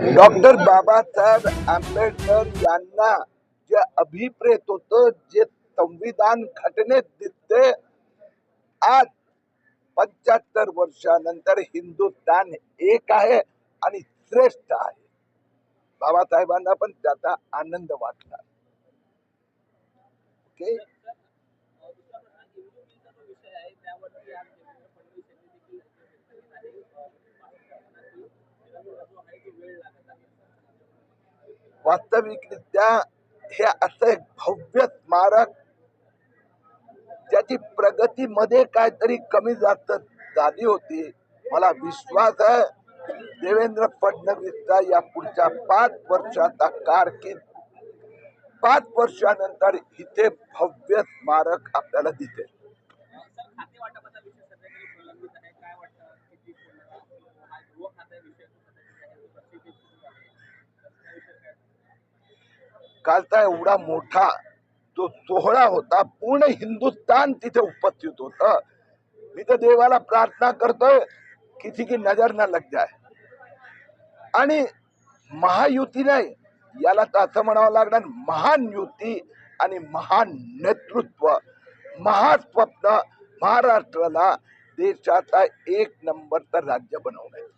Doctor Babasaheb Ambedkar यांना जे अभिप्रेत होतं जे संविधान घटनेत दिसते आज पंच्याहत्तर वर्षानंतर हिंदुस्थान एक आहे आणि श्रेष्ठ आहे. बाबासाहेबांना पण त्याचा आनंद वाटला. वास्तविकरित्या हे असं एक भव्य स्मारक ज्याची प्रगतीमध्ये काहीतरी कमी जास्त झाली होती. मला विश्वास आहे देवेंद्र फडणवीसचा या पुढच्या पाच वर्षाचा कारकीर्द पाच वर्षानंतर इथे भव्य स्मारक आपल्याला दिसेल. कालचा एवढा मोठा तो सोहळा होता पूर्ण हिंदुस्तान तिथे उपस्थित होत. मी तर देवाला प्रार्थना करतोय किती की नजर न लग जाय आणि महायुती नाही याला तर असं म्हणावं लागणार महान युती आणि महान नेतृत्व. महास्वप्न महाराष्ट्राला देशाचा एक नंबरचा राज्य बनवण्याचं.